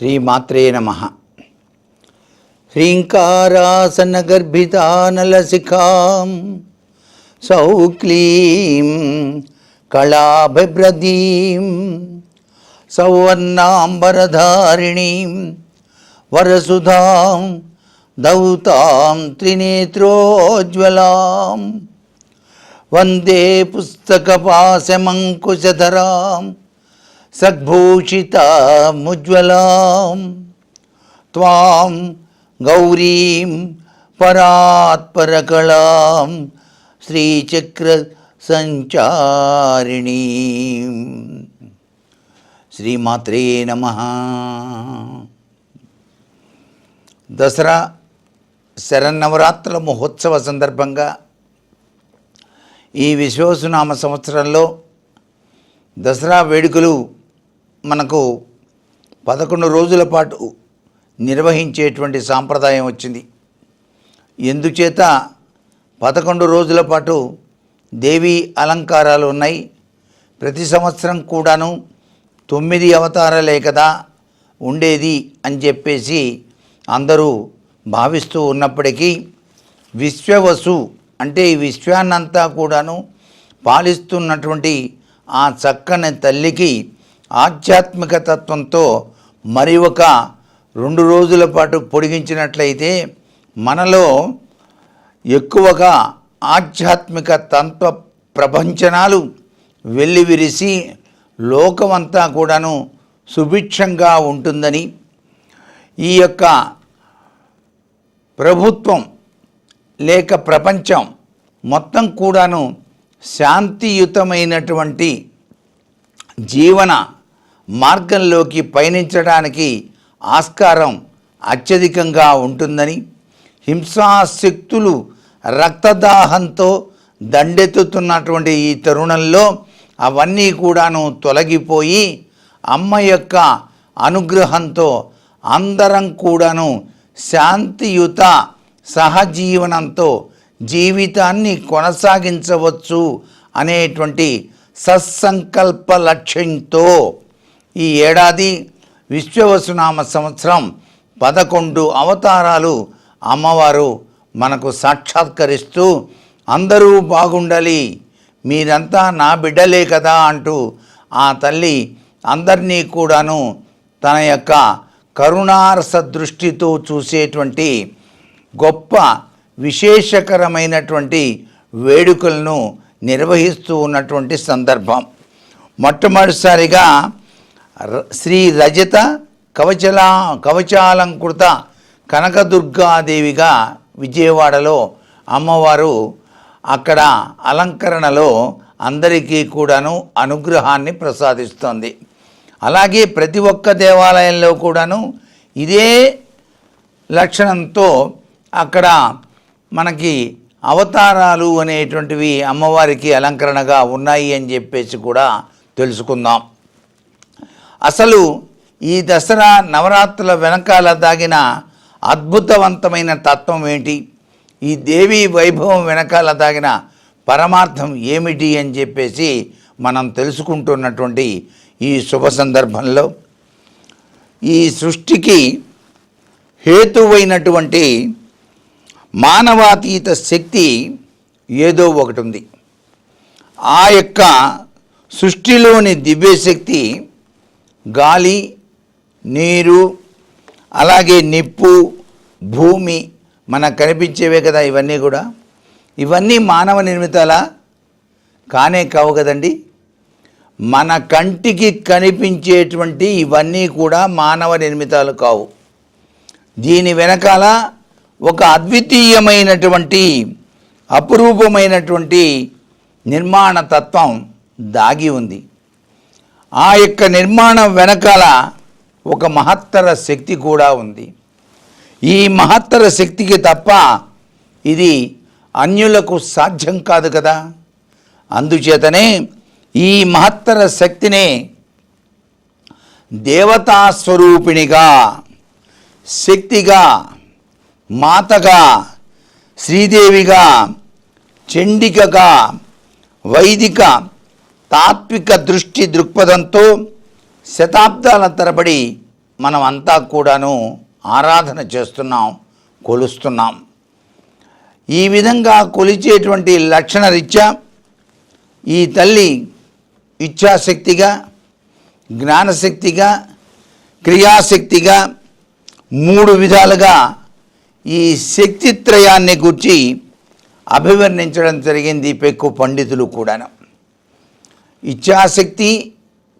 శ్రీమాత్రే నమ. హ్రీంకారాసనగర్భితానలశిఖాం సౌక్లీం కళాభిభ్రదీం సౌవర్ణాంబరధారిణీం వరసుధాం దౌతాం త్రినేత్రోజ్వలాం వందే పుస్తకపాశమంకుశధరాం సద్భూషితాముజ్వలాం. త్వాం గౌరీం పరాత్పరకళాం. శ్రీచక్ర సంచారిణీం శ్రీమాత్రే నమ. దసరా శరన్నవరాత్రుల మహోత్సవ సందర్భంగా ఈ విశ్వసునామ సంవత్సరంలో దసరా వేడుకలు మనకు పదకొండు రోజుల పాటు నిర్వహించేటువంటి సాంప్రదాయం వచ్చింది. ఎందుచేత పదకొండు రోజుల పాటు దేవీ అలంకారాలు ఉన్నాయి. ప్రతి సంవత్సరం కూడాను తొమ్మిది అవతారాలే కదా ఉండేది అని చెప్పేసి అందరూ భావిస్తూ ఉన్నప్పటికీ విశ్వవసు అంటే ఈ విశ్వాన్నంతా కూడాను పాలిస్తున్నటువంటి ఆ చక్కని తల్లికి ఆధ్యాత్మిక తత్వంతో మరి ఒక రెండు రోజుల పాటు పొడిగించినట్లయితే మనలో ఎక్కువగా ఆధ్యాత్మిక తంత్వ ప్రపంచనాలు వెల్లివిరిసి లోకమంతా కూడాను సుభిక్షంగా ఉంటుందని ఈ యొక్క ప్రభుత్వం లేక ప్రపంచం మొత్తం కూడాను శాంతియుతమైనటువంటి జీవన మార్గంలోకి పయనించడానికి ఆస్కారం అత్యధికంగా ఉంటుందని హింసాశక్తులు రక్తదాహంతో దండెత్తుతున్నటువంటి ఈ తరుణంలో అవన్నీ కూడాను తొలగిపోయి అమ్మ యొక్క అనుగ్రహంతో అందరం కూడాను శాంతియుత సహజీవనంతో జీవితాన్ని కొనసాగించవచ్చు అనేటువంటి సత్సంకల్ప లక్ష్యంతో ఈ ఏడాది విశ్వవసునామ సంవత్సరం పదకొండు అవతారాలు అమ్మవారు మనకు సాక్షాత్కరిస్తూ అందరూ బాగుండాలి మీరంతా నా బిడ్డలే కదా అంటూ ఆ తల్లి అందరినీ కూడాను తన యొక్క కరుణారస దృష్టితో చూసేటువంటి గొప్ప విశేషకరమైనటువంటి వేడుకలను నిర్వహిస్తూ ఉన్నటువంటి సందర్భం. మొట్టమొదటిసారిగా శ్రీ రజత కవచలా కవచాలంకృత కనకదుర్గాదేవిగా విజయవాడలో అమ్మవారు అక్కడ అలంకరణలో అందరికీ కూడాను అనుగ్రహాన్ని ప్రసాదిస్తోంది. అలాగే ప్రతి ఒక్క దేవాలయంలో కూడాను ఇదే లక్షణంతో అక్కడ మనకి అవతారాలు అనేటువంటివి అమ్మవారికి అలంకరణగా ఉన్నాయి అని చెప్పేసి కూడా తెలుసుకుందాం. అసలు ఈ దసరా నవరాత్రుల వెనకాల దాగిన అద్భుతవంతమైన తత్వం ఏంటి? ఈ దేవి వైభవం వెనకాల దాగిన పరమార్థం ఏమిటి అని చెప్పేసి మనం తెలుసుకుంటున్నటువంటి ఈ శుభ సందర్భంలో ఈ సృష్టికి హేతువైనటువంటి మానవాతీత శక్తి ఏదో ఒకటి ఉంది. ఆ యొక్క సృష్టిలోని దివ్యశక్తి గాలి నీరు అలాగే నిప్పు భూమి మనకు కనిపించేవే కదా ఇవన్నీ కూడా. ఇవన్నీ మానవ నిర్మితాలా? కానే కావు కదండి. మన కంటికి కనిపించేటువంటి ఇవన్నీ కూడా మానవ నిర్మితాలు కావు. దీని వెనకాల ఒక అద్వితీయమైనటువంటి అపురూపమైనటువంటి నిర్మాణ తత్వం దాగి ఉంది. ఆ యొక్క నిర్మాణం వెనకాల ఒక మహత్తర శక్తి కూడా ఉంది. ఈ మహత్తర శక్తికి తప్ప ఇది అన్యులకు సాధ్యం కాదు కదా. అందుచేతనే ఈ మహత్తర శక్తినే దేవతా స్వరూపిణిగా శక్తిగా మాతగా శ్రీదేవిగా చండికగా వైదిక తాత్విక దృష్టి దృక్పథంతో శతాబ్దాల తరబడి మనం అంతా కూడాను ఆరాధన చేస్తున్నాం కొలుస్తున్నాం. ఈ విధంగా కొలిచేటువంటి లక్షణ రీత్యా ఈ తల్లి ఇచ్ఛాశక్తిగా జ్ఞానశక్తిగా క్రియాశక్తిగా మూడు విధాలుగా ఈ శక్తిత్రయాన్ని గుర్చి అభివర్ణించడం జరిగింది పెక్కు పండితులు కూడాను. ఇచ్ఛాశక్తి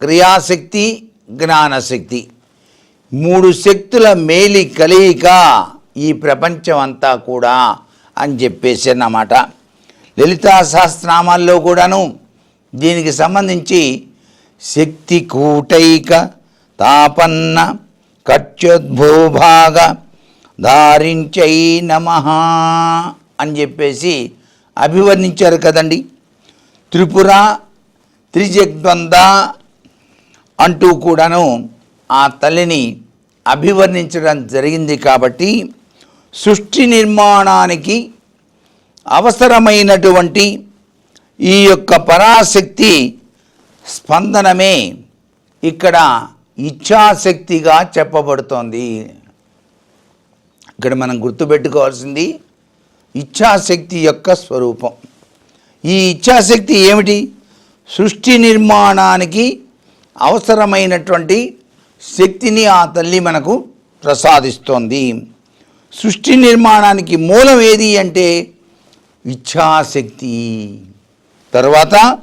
క్రియాశక్తి జ్ఞానశక్తి. మూడు శక్తుల మేలి కలయిక ఈ ప్రపంచం అంతా కూడా అని చెప్పేసి అన్నమాట. లలితా సహస్రనామాల్లో కూడాను దీనికి సంబంధించి శక్తి కూటైక తాపన్న కట్యోద్భూభాగ దారించై నమ అని చెప్పేసి అభివర్ణించారు కదండి. త్రిపుర త్రిజగ్ద్వంద అంటూ కూడాను ఆ తల్లిని అభివర్ణించడం జరిగింది కాబట్టి సృష్టి నిర్మాణానికి అవసరమైనటువంటి ఈ యొక్క పరాశక్తి స్పందనమే ఇక్కడ ఇచ్ఛాశక్తిగా చెప్పబడుతోంది. ఇక్కడ మనం గుర్తుపెట్టుకోవాల్సింది ఇచ్ఛాశక్తి యొక్క స్వరూపం. ఈ ఇచ్ఛాశక్తి ఏమిటి? సృష్టి నిర్మాణానికి అవసరమైనటువంటి శక్తిని ఆ తల్లి మనకు ప్రసాదిస్తోంది. సృష్టి నిర్మాణానికి మూలం ఏది అంటే ఇచ్ఛాశక్తి. తర్వాత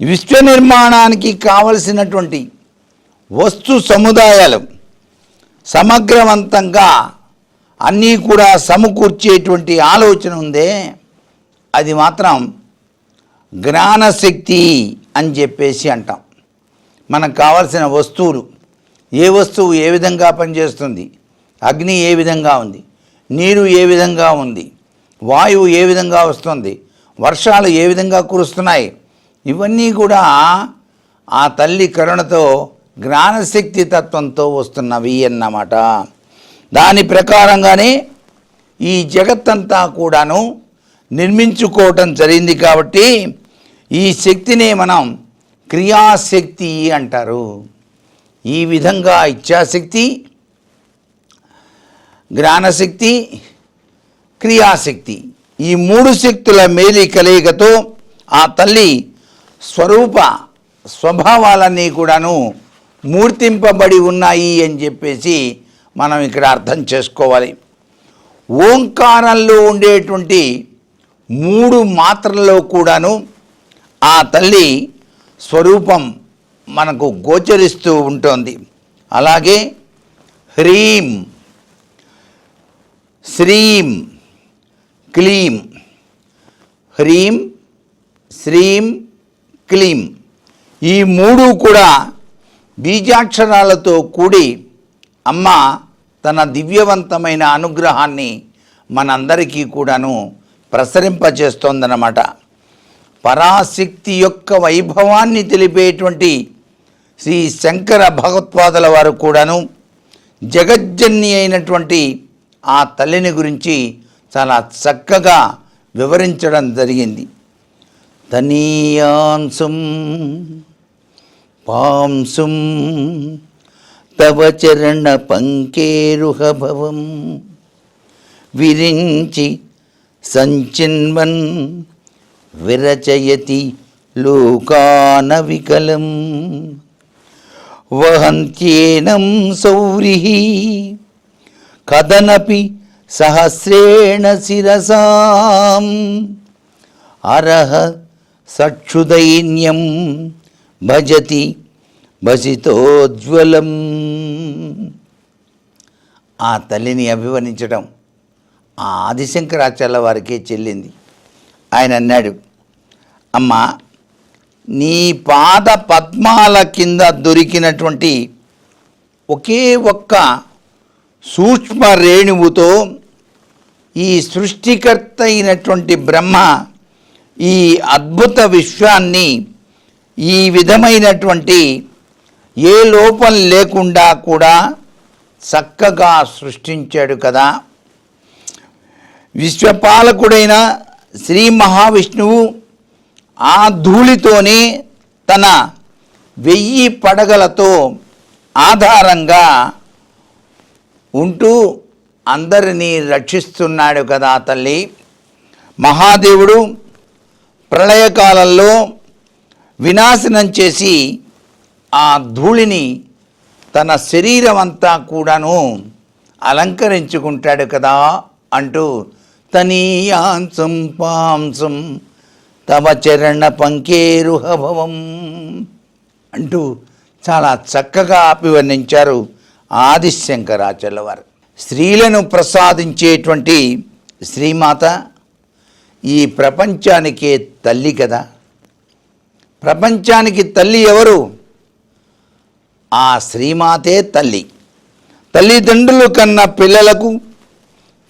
విశ్వ నిర్మాణానికి కావలసినటువంటి వస్తు సముదాయాలు సమగ్రవంతంగా అన్నీ కూడా సమకూర్చేటువంటి ఆలోచన ఉందే. అది మాత్రం జ్ఞానశక్తి. అని చెప్పేసి అంటాం. మనకు కావాల్సిన వస్తువులు ఏ వస్తువు ఏ విధంగా పనిచేస్తుంది అగ్ని ఏ విధంగా ఉంది నీరు ఏ విధంగా ఉంది వాయువు ఏ విధంగా వస్తుంది వర్షాలు ఏ విధంగా కురుస్తున్నాయి ఇవన్నీ కూడా ఆ తల్లి కరుణతో జ్ఞానశక్తి తత్వంతో వస్తున్నవి అన్నమాట. దాని ప్రకారంగానే ఈ జగత్తంతా కూడాను నిర్మించుకోవటం జరిగింది కాబట్టి ఈ శక్తినే మనం క్రియాశక్తి అంటారు. ఈ విధంగా ఇచ్ఛాశక్తి జ్ఞానశక్తి క్రియాశక్తి ఈ మూడు శక్తుల మేలి కలయికతో ఆ తల్లి స్వరూప స్వభావాలన్నీ కూడాను మూర్తింపబడి ఉన్నాయి అని చెప్పేసి మనం ఇక్కడ అర్థం చేసుకోవాలి. ఓంకారంలో ఉండేటువంటి మూడు మాత్రల్లో కూడాను ఆ తల్లి స్వరూపం మనకు గోచరిస్తూ ఉంటుంది. అలాగే హ్రీం శ్రీం క్లీం హ్రీం శ్రీం క్లీం ఈ మూడు కూడా బీజాక్షరాలతో కూడి అమ్మ తన దివ్యవంతమైన అనుగ్రహాన్ని మనందరికీ కూడాను ప్రసరింపచేస్తోందన్నమాట పరాశక్తి యొక్క వైభవాన్ని తెలిపేటువంటి శ్రీ శంకర భగవత్పాదుల వారు కూడాను జగజ్జన్ని అయినటువంటి ఆ తల్లిని గురించి చాలా చక్కగా వివరించడం జరిగింది. తనీయాంశం పాంసుం తవ చరణ పంకేరుహభవం విరించి సంచిన్వన్ విరచయతి లోకాన వికలం. వహంత్యేనం సౌరి కదనపి సహస్రేణ శిరసాం. అరహ సక్షుదైన్యం భజతి భజితోజ్వలం. ఆ తల్లిని అభివర్ణించడం ఆ ఆదిశంకరాచార్య వారికే చెల్లింది. ఆయన అన్నాడు అమ్మ నీ పాద పద్మాల కింద దొరికినటువంటి ఒకే ఒక్క సూక్ష్మ రేణువుతో ఈ సృష్టికర్త అయినటువంటి బ్రహ్మ ఈ అద్భుత విశ్వాన్ని ఈ విధమైనటువంటి ఏ లోపం లేకుండా కూడా చక్కగా సృష్టించాడు కదా. విశ్వపాలకుడైన శ్రీ మహావిష్ణువు ఆ ధూళితోనే తన వెయ్యి పడగలతో ఆధారంగా ఉంటూ అందరినీ రక్షిస్తున్నాడు కదా తల్లి. మహాదేవుడు ప్రళయకాలంలో వినాశనం చేసి ఆ ధూళిని తన శరీరం అంతా కూడాను అలంకరించుకుంటాడు కదా అంటూ తనీయాంసం పాంసం తవ చరణ పంకేరుహభవం అంటూ చాలా చక్కగా అభివర్ణించారు ఆదిశంకరాచార్యుల వారు స్త్రీలను ప్రసాదించేటువంటి శ్రీమాత ఈ ప్రపంచానికే తల్లి కదా. ప్రపంచానికి తల్లి ఎవరు? ఆ శ్రీమాతే తల్లి. తల్లిదండ్రులు కన్న పిల్లలకు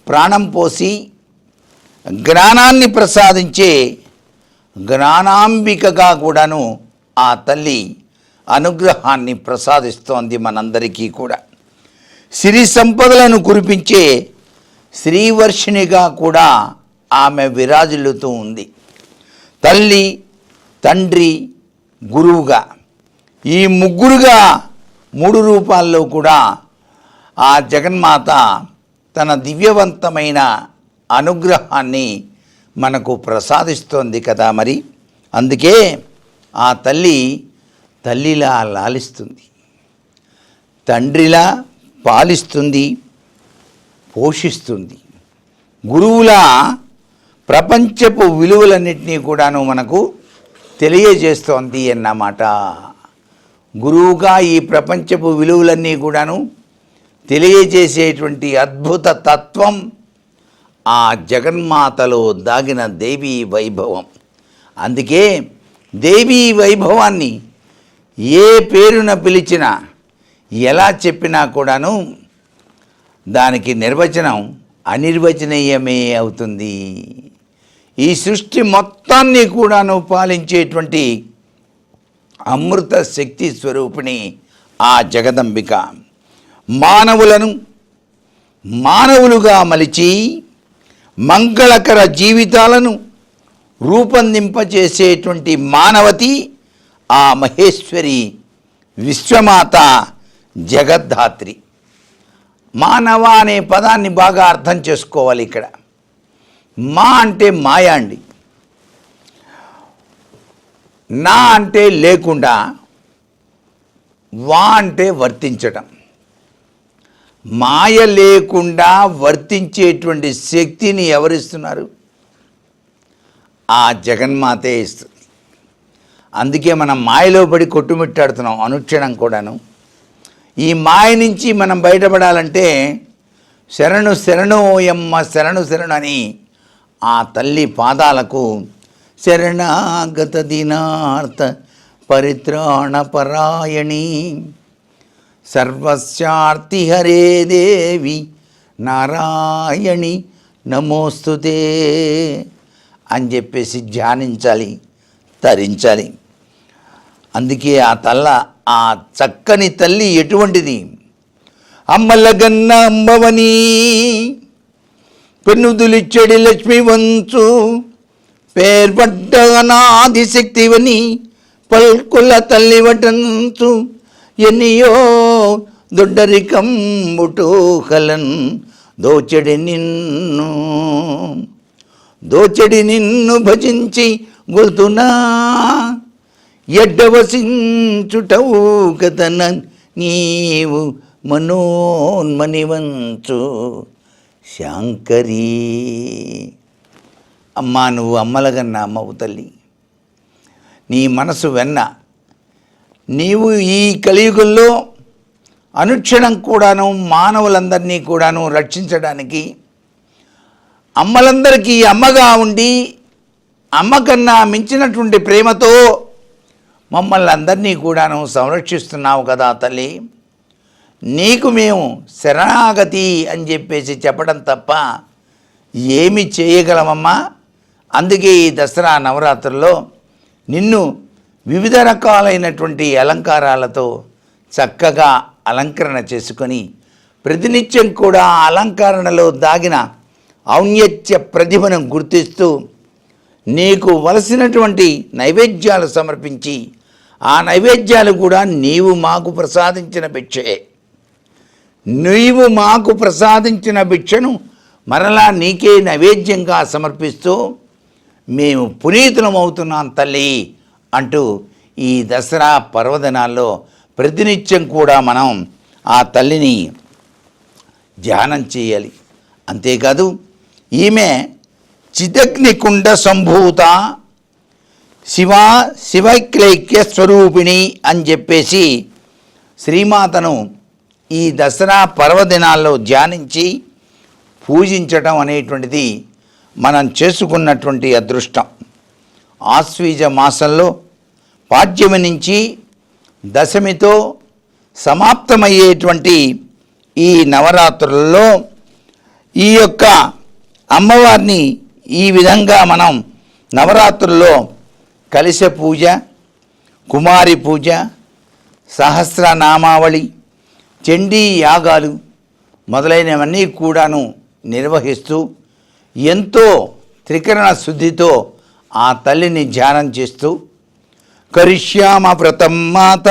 ప్రాణం పోసి జ్ఞానాన్ని ప్రసాదించే జ్ఞానాంబికగా కూడాను ఆ తల్లి అనుగ్రహాన్ని ప్రసాదిస్తోంది మనందరికీ కూడా. సిరి సంపదలను కురిపించే శ్రీవర్షిణిగా కూడా ఆమె విరాజిల్లుతూ ఉంది. తల్లి తండ్రి గురువుగా ఈ ముగ్గురుగా మూడు రూపాల్లో కూడా ఆ జగన్మాత తన దివ్యవంతమైన అనుగ్రహాన్ని మనకు ప్రసాదిస్తోంది కదా మరి. అందుకే ఆ తల్లి తల్లిలా లాలిస్తుంది. తండ్రిలా పాలిస్తుంది పోషిస్తుంది. గురువులా ప్రపంచపు విలువలన్నింటినీ కూడాను మనకు తెలియజేస్తోంది అన్నమాట. గురువుగా ఈ ప్రపంచపు విలువలన్నీ కూడాను తెలియజేసేటువంటి అద్భుత తత్వం ఆ జగన్మాతలో దాగిన దేవీ వైభవం. అందుకే దేవీ వైభవాన్ని ఏ పేరున పిలిచినా ఎలా చెప్పినా కూడాను దానికి నిర్వచనం అనిర్వచనీయమే అవుతుంది. ఈ సృష్టి మొత్తాన్ని కూడాను పాలించేటువంటి అమృత శక్తి స్వరూపిణి ఆ జగదంబిక. మానవులను మానవులుగా మలిచి మంగళకర జీవితాలను రూపొందింపచేసేటువంటి మానవతి ఆ మహేశ్వరి విశ్వమాత జగద్ధాత్రి. మానవ అనే పదాన్ని బాగా అర్థం చేసుకోవాలి ఇక్కడ. మా అంటే మాయ అండి. నా అంటే లేకుండా వా అంటే వర్తించటం. మాయ లేకుండా వర్తించేటువంటి శక్తిని ఎవరిస్తున్నారు? ఆ జగన్మాతే ఇస్తుంది. అందుకే మనం మాయలో పడి కొట్టుమిట్టాడుతున్నాం అనుక్షణం కూడాను. ఈ మాయ నుంచి మనం బయటపడాలంటే శరణు శరణు ఎమ్మ శరణు శరణు అని ఆ తల్లి పాదాలకు శరణాగత దినార్థ పరిత్రాణ పరాయణి సర్వస్యార్తి హరే దేవి. నారాయణి నమోస్తుతే అని చెప్పేసి ధ్యానించాలి తరించాలి. అందుకే ఆ తల్ల ఆ చక్కని తల్లి ఎటువంటిది? అమ్మలగన్న అంబవని. పెన్నుదులిచ్చడి లక్ష్మి వంచు. పేర్పడ్డ అనాది శక్తివని పల్కుల తల్లి వటంచు ఎన్నియో దొడ్డరికం ముటూహలన్ దోచెడి నిన్ను. దోచెడి నిన్ను భజించి గొల్తునా. ఎడ్డవసించుటవు కథన నీవు మనోన్మనివంచు శాంకరీ. అమ్మా నువ్వు అమ్మలగన్న అమ్మవు తల్లి. నీ మనసు వెన్న నీవు ఈ కలియుగంలో అనుక్షణం కూడాను మానవులందరినీ కూడాను రక్షించడానికి అమ్మలందరికీ అమ్మగా ఉండి అమ్మ కన్నా మించినటువంటి ప్రేమతో మమ్మల్ని అందరినీ కూడాను సంరక్షిస్తున్నావు కదా తల్లి. నీకు మేము శరణాగతి అని చెప్పేసి చెప్పడం తప్ప ఏమి చేయగలమమ్మా? అందుకే ఈ దసరా నవరాత్రుల్లో నిన్ను వివిధ రకాలైనటువంటి అలంకారాలతో చక్కగా అలంకరణ చేసుకొని ప్రతినిత్యం కూడా అలంకరణలో దాగిన ఔన్నత్య ప్రతిభను గుర్తిస్తూ నీకు వలసినటువంటి నైవేద్యాలు సమర్పించి ఆ నైవేద్యాలు కూడా నీవు మాకు ప్రసాదించిన భిక్షయే నీవు మాకు ప్రసాదించిన భిక్షను మరలా నీకే నైవేద్యంగా సమర్పిస్తూ మేము పునీతులమవుతున్నాం తల్లి. అంటూ ఈ దసరా పర్వదినాల్లో ప్రతినిత్యం కూడా మనం ఆ తల్లిని ధ్యానం చేయాలి. అంతేకాదు ఈమె చిదగ్నికుండ సంభూత శివ శివక్లైక్య స్వరూపిణి అని చెప్పేసి శ్రీమాతను ఈ దసరా పర్వదినాల్లో ధ్యానించి పూజించటం అనేటువంటిది మనం చేసుకున్నటువంటి అదృష్టం. ఆశ్వీజ మాసంలో పాడ్యమి నుంచి దశమితో సమాప్తమయ్యేటువంటి ఈ నవరాత్రులలో ఈ యొక్క అమ్మవారిని ఈ విధంగా మనం నవరాత్రుల్లో కలిశ పూజ కుమారి పూజ సహస్రనామావళి చండీ యాగాలు మొదలైనవన్నీ కూడాను నిర్వహిస్తూ ఎంతో త్రికరణ శుద్ధితో ఆ తల్లిని ధ్యానం చేస్తూ కరిష్యామ వ్రతం మాత.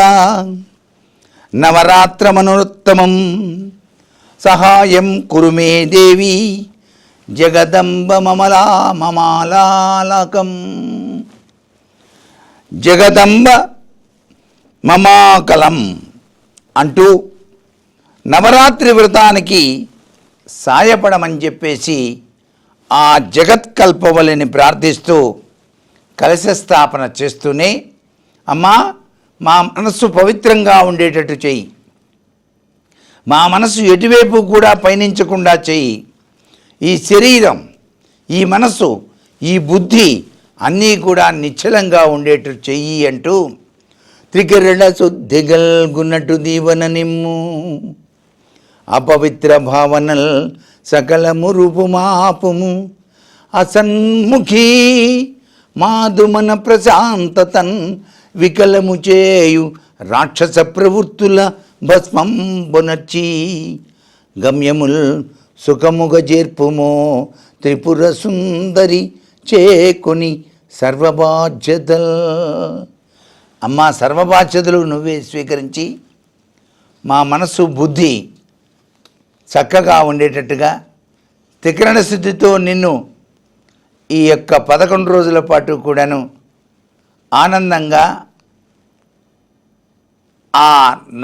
నవరాత్రమనుత్తమం. సహాయం కురుమే దేవి. జగదంబ మమలా మమాలాలకం జగదంబ మమాకలం అంటూ నవరాత్రి వ్రతానికి సాయపడమని చెప్పేసి ఆ జగత్కల్పవలిని ప్రార్థిస్తూ కలశ స్థాపన చేస్తూనే అమ్మా మా మనస్సు పవిత్రంగా ఉండేటట్టు చెయ్యి మా మనసు ఎటువైపు కూడా పయనించకుండా చెయ్యి ఈ శరీరం ఈ మనసు ఈ బుద్ధి అన్నీ కూడా నిశ్చలంగా ఉండేట్టు చెయ్యి అంటూ త్రికరణ శుద్ధిగల్గున్నట్టు దీవన నిమ్ము. అపవిత్ర భావనల్ సకలము రూపుమాపుము. అసన్ముఖీ మాధుమన ప్రశాంతతన్ వికలము చేయు రాక్షస ప్రవృత్తుల భస్మం బొనర్చి గమ్యముల్ సుఖముగ చేర్పుమో త్రిపుర సుందరి చేకొని సర్వబాధ్యతల్. అమ్మా సర్వబాధ్యతలు నువ్వే స్వీకరించి మా మనసు బుద్ధి చక్కగా ఉండేటట్టుగా తికరణ శుద్ధితో నిన్ను ఈ యొక్క పదకొండు రోజుల పాటు కూడాను ఆనందంగా ఆ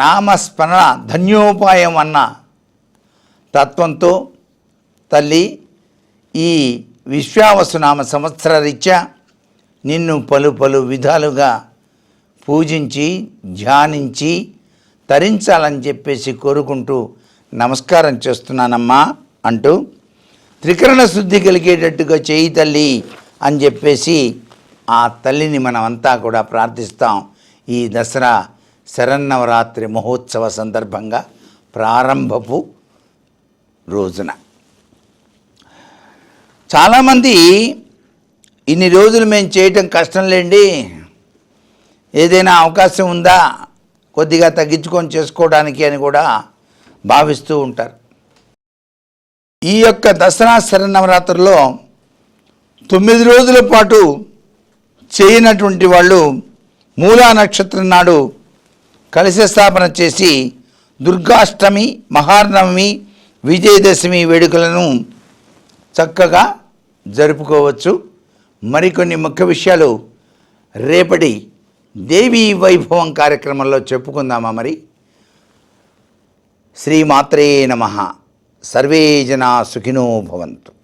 నామస్మరణ ధన్యోపాయం అన్న తత్వంతో తల్లి ఈ విశ్వావసునామ సంవత్సర రీత్యా నిన్ను పలు పలు విధాలుగా పూజించి ధ్యానించి తరించాలని చెప్పేసి కోరుకుంటూ నమస్కారం చేస్తున్నానమ్మా అంటూ త్రికరణ శుద్ధి కలిగేటట్టుగా చేయి తల్లి అని చెప్పేసి ఆ తల్లిని మనమంతా కూడా ప్రార్థిస్తాం ఈ దసరా శరన్నవరాత్రి మహోత్సవ సందర్భంగా ప్రారంభపు రోజున. చాలామంది ఇన్ని రోజులు మేము చేయటం కష్టం లేండి. ఏదైనా అవకాశం ఉందా? కొద్దిగా తగ్గించుకొని చేసుకోవడానికి అని కూడా భావిస్తూ ఉంటారు. ఈ యొక్క దసరా శరన్నవరాత్రుల్లో తొమ్మిది రోజుల పాటు చేయనటువంటి వాళ్ళు మూలా నక్షత్రం నాడు కలశ స్థాపన చేసి దుర్గాష్టమి మహానవమి విజయదశమి వేడుకలను చక్కగా జరుపుకోవచ్చు. మరికొన్ని ముఖ్య విషయాలు రేపటి దేవీ వైభవం కార్యక్రమంలో చెప్పుకుందామా మరి? శ్రీమాత్రే నమ. సర్వే జనా సుఖినో భవంతు.